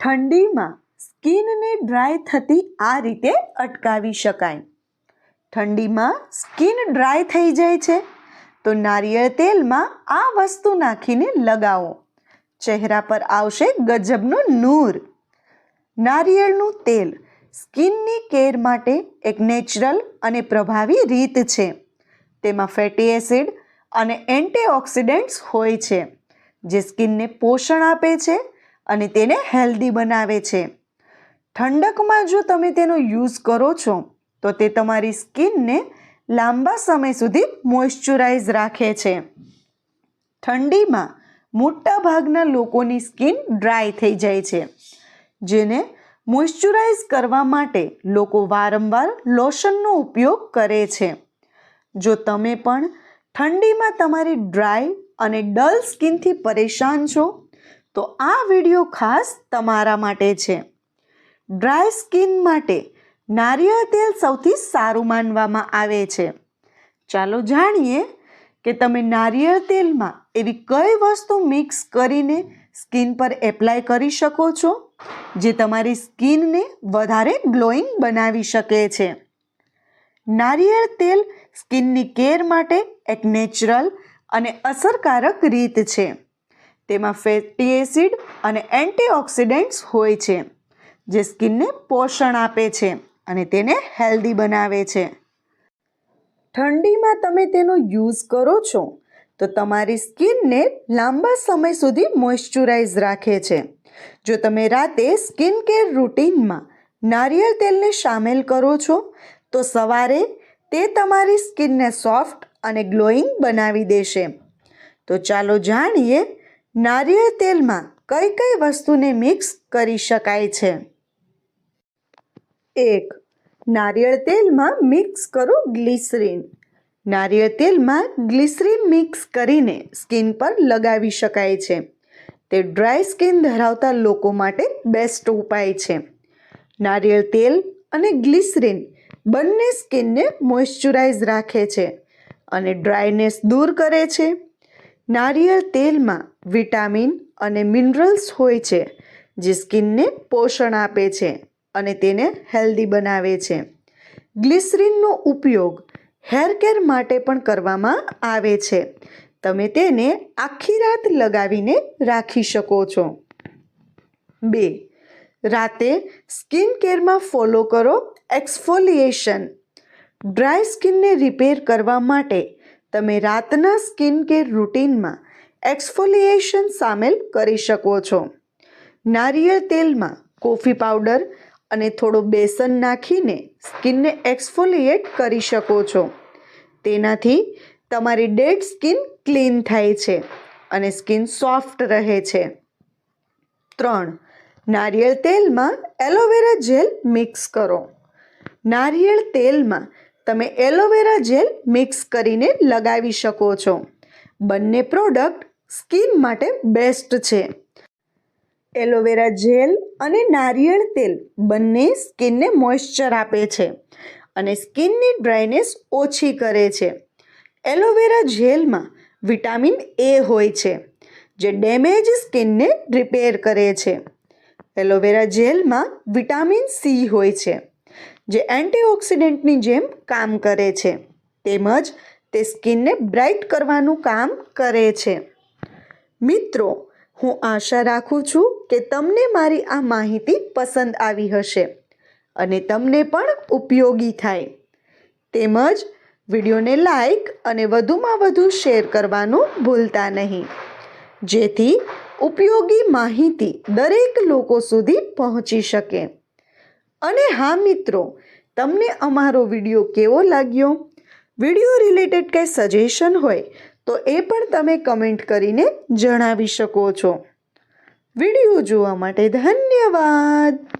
ઠંડીમાં સ્કિનને ડ્રાય થતી આ રીતે અટકાવી શકાય. ઠંડીમાં સ્કિન ડ્રાય થઈ જાય છે, તો નારિયેળ તેલમાં આ વસ્તુ નાખીને લગાવો. ચહેરા પર આવશે ગજબનું નૂર. નારિયેળનું તેલ સ્કિનની કેર માટે એક નેચરલ અને પ્રભાવી રીત છે. તેમાં ફેટી એસિડ અને એન્ટીઓક્સિડન્ટ્સ હોય છે, જે સ્કિનને પોષણ આપે છે અને તેને હેલ્ધી બનાવે છે. ઠંડકમાં જો તમે તેનો યુઝ કરો છો, તો તે તમારી સ્કિનને લાંબા સમય સુધી મોઇશ્ચરાઇઝ રાખે છે. ઠંડીમાં મોટાભાગના લોકોની સ્કિન ડ્રાય થઈ જાય છે, જેને મોઇશ્ચરાઇઝ કરવા માટે લોકો વારંવાર લોશનનો ઉપયોગ કરે છે. જો તમે પણ ઠંડીમાં તમારી ડ્રાય અને ડલ સ્કિનથી પરેશાન છો તો આ વીડિયો ખાસ તમારા માટે છે. ડ્રાય સ્કિન માટે નારિયેળ તેલ સૌથી સારું માનવામાં આવે છે. ચાલો જાણીએ કે તમે નારિયેળ તેલમાં એવી કઈ વસ્તુ મિક્સ કરીને સ્કિન પર એપ્લાય કરી શકો છો, જે તમારી સ્કિનને વધારે ગ્લોઈંગ બનાવી શકે છે. નારિયેળ તેલ સ્કિનની કેર માટે એક નેચરલ અને અસરકારક રીત છે. તેમાં ફેટી એસિડ અને એન્ટીઓક્સિડન્ટ્સ હોય છે, જે સ્કિનને પોષણ આપે છે અને તેને હેલ્ધી બનાવે છે. ઠંડીમાં તમે તેનો યુઝ કરો છો, તો તમારી સ્કિનને લાંબા સમય સુધી મોઇશ્ચરાઇઝ રાખે છે. જો તમે રાતે સ્કિન કેર રૂટીનમાં નારિયેળ તેલને સામેલ કરો છો, તો સવારે તે તમારી સ્કિનને સોફ્ટ અને ગ્લોઈંગ બનાવી દેશે. તો ચાલો જાણીએ નારિયેળ તેલમાં કઈ કઈ વસ્તુને મિક્સ કરી શકાય છે? એક, નારિયેળ તેલમાં મિક્સ કરો ગ્લિસરીન નારિયેળ તેલમાં ગ્લિસરીન મિક્સ કરીને સ્કિન પર લગાવી શકાય છે. તે ડ્રાય સ્કિન ધરાવતા લોકો માટે બેસ્ટ ઉપાય છે. નારિયેળ તેલ અને ગ્લિસરીન બંને સ્કિનને મોઇશ્ચરાઇઝ રાખે છે અને ડ્રાયનેસ દૂર કરે છે. નારિયેળ તેલમાં વિટામિન અને મિનરલ્સ હોય છે, જે સ્કિનને પોષણ આપે છે અને તેને હેલ્ધી બનાવે છે. ગ્લિસરીનનો ઉપયોગ હેર કેર માટે પણ કરવામાં આવે છે. તમે તેને આખી રાત લગાવીને રાખી શકો છો. બે, રાતે સ્કિન કેરમાં ફોલો કરો એક્સફોલિએશન. ડ્રાય સ્કિનને રિપેર કરવા માટે તમે રાતના સ્કિન કેર રૂટીનમાં એક્સફોલિએશન સામેલ કરી શકો છો. નારિયેળ તેલમાં કોફી પાવડર અને થોડો બેસન નાખીને સ્કિનને એક્સફોલિએટ કરી શકો છો. તેનાથી તમારી ડેડ સ્કિન ક્લીન થાય છે અને સ્કિન સોફ્ટ રહે છે. ત્રણ, નારિયેળ તેલમાં એલોવેરા જેલ મિક્સ કરો. નારિયેળ તેલમાં તમે એલોવેરા જેલ મિક્સ કરીને લગાવી શકો છો. બંને પ્રોડક્ટ સ્કિન માટે બેસ્ટ છે. એલોવેરા જેલ અને નારિયેળ તેલ બંને સ્કિનને મોઇશ્ચર આપે છે અને સ્કિનની ડ્રાયનેસ ઓછી કરે છે. એલોવેરા જેલમાં વિટામિન એ હોય છે, જે ડેમેજ સ્કિનને રિપેર કરે છે. એલોવેરા જેલમાં વિટામિન સી હોય છે, જે એન્ટીઓક્સિડન્ટની જેમ કામ કરે છે, તેમજ તે સ્કિનને બ્રાઇટ કરવાનું કામ કરે છે. મિત્રો, હું આશા રાખું છું કે તમને મારી આ માહિતી પસંદ આવી હશે અને તમને પણ ઉપયોગી થાય. તેમજ વિડીયોને લાઈક અને વધુમાં વધુ શેર કરવાનું ભૂલતા નહીં. જેથી ઉપયોગી માહિતી દરેક લોકો સુધી પહોંચી શકે. અને હા મિત્રો, તમને અમારો વીડિયો કેવો લાગ્યો? વીડિયો રિલેટેડ કંઈ સજેશન હોય તો એ પણ તમે કમેન્ટ કરીને જણાવી શકો છો. વીડિયો જોવા માટે ધન્યવાદ.